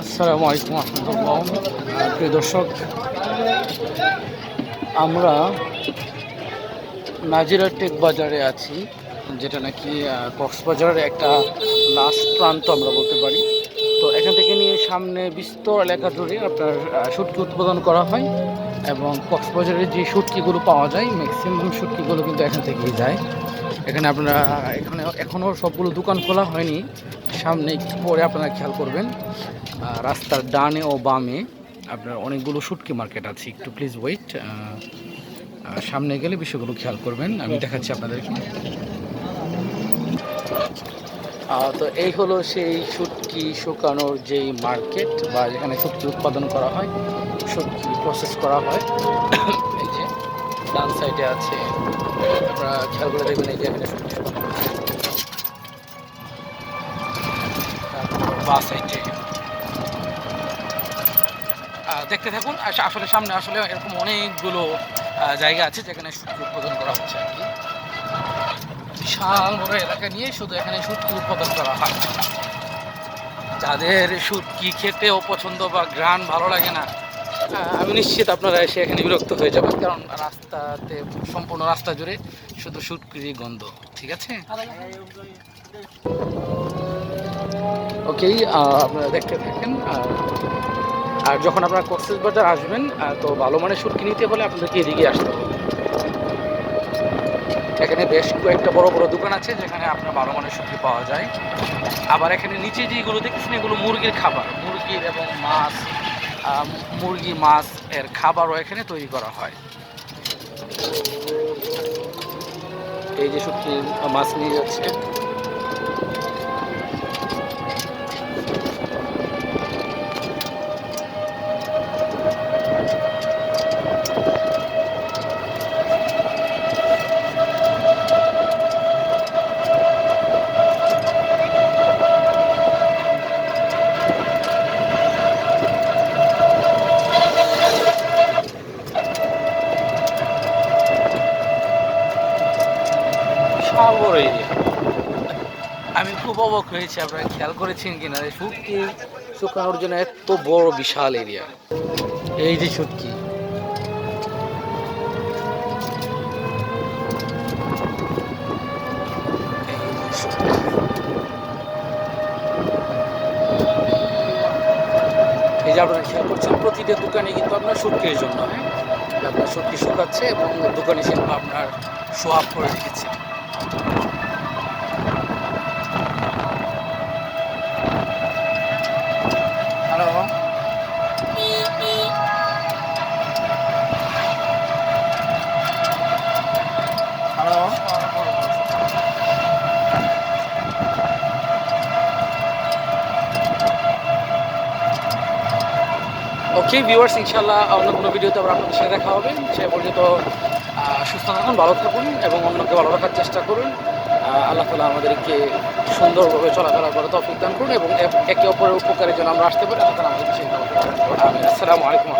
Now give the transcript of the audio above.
আসসালামু আলাইকুম রহমতুল্লাহ। প্রিয় দর্শক, আমরা নাজিরা টেক বাজারে আছি, যেটা নাকি কক্সবাজারের একটা লাস্ট প্রান্ত আমরা বলতে পারি। তো এখান থেকে নিয়ে সামনে বিস্তর এলাকা জুড়ে আপনার শুটকি উৎপাদন করা হয় এবং কক্সবাজারের যে শুটকিগুলো পাওয়া যায় ম্যাক্সিমাম শুটকিগুলো কিন্তু এখান থেকেই যায়। এখানে আপনারা, এখানে এখনও সবগুলো দোকান খোলা হয়নি। সামনে একটু পরে আপনারা খেয়াল করবেন। রাস্তার ডানে ও বামে আপনার অনেকগুলো শুটকি মার্কেট আছে। একটু প্লিজ ওয়েট সামনে গেলে বিষয়গুলো খেয়াল করবেন। আমি দেখাচ্ছি আপনাদেরকে। তো এই হলো সেই শুটকি শুকানোর যেই মার্কেট বা যেখানে শুটকি উৎপাদন করা হয়, শুটকি প্রসেস করা হয়। ডান সাইডে আছে। আপনারা খেয়াল করে দেখবেন এই যে সাইডে। দেখতে থাকুন আসলে সামনে আসলে এরকম অনেকগুলো জায়গা আছে যেখানে শুটকি উৎপাদন করা হচ্ছে আর কি। বিশাল বড় এলাকা নিয়ে শুধু এখানে শুটকি উৎপাদন করা হয়। যাদের শুটকি খেতেও পছন্দ বা গ্রান ভালো লাগে না আমি নিশ্চিত আপনারা এসে এখানে বিরক্ত হয়ে যাবেন, কারণ রাস্তাতে সম্পূর্ণ রাস্তা জুড়ে শুধু শুটকির গন্ধ, ঠিক আছে? ওকেই আপনারা দেখতে থাকেন আর যখন আপনারা কক্সেস বাজার আসবেন তো ভালো মানের শুটকি নিতে হলে আপনাদেরকে এদিকে আসতে হবে। এখানে বেশ কয়েকটা বড় বড় দোকান আছে যেখানে আপনার ভালো মানের সবজি পাওয়া যায়। আবার এখানে নিচে যেগুলো দেখতেছেন, এগুলো মুরগির খাবার, মুরগির এবং মাছ মুরগি মাছ এর খাবারও এখানে তৈরি করা হয়। এই যে শুটকি মাছ নিয়ে যাচ্ছে। আমি খুব অবাক হয়েছি, আপনারা খেয়াল করেছেন কিনা? শুটকি শুকানোর জন্য এত বড় বিশাল এরিয়া এই যে শুটকি এই যে। আপনারা খেয়াল করছেন, প্রতিটা দোকানে কিন্তু আপনার শুটকির জন্য হ্যাঁ? আপনার শুটকি শুকাচ্ছে এবং দোকানে সেগুলো আপনার সোয়াব করে রেখেছে ওকে ভিউয়ার্স ইনশাল্লাহ অন্য কোনো ভিডিওতে আবার আপনাদের সাথে দেখা হবে। সে পর্যন্ত সুস্থ থাকুন, ভালো থাকুন এবং অন্যকে ভালো রাখার চেষ্টা করুন। আল্লাহ তালা আমাদেরকে সুন্দরভাবে চলাফেরা করে তফিক দান করুন এবং একে অপরের উপকারের জন্য আমরা আসতে পারি। আল্লাহ তালা আমাদের চিন্তা করতে পারেন। আসসালামু আলাইকুম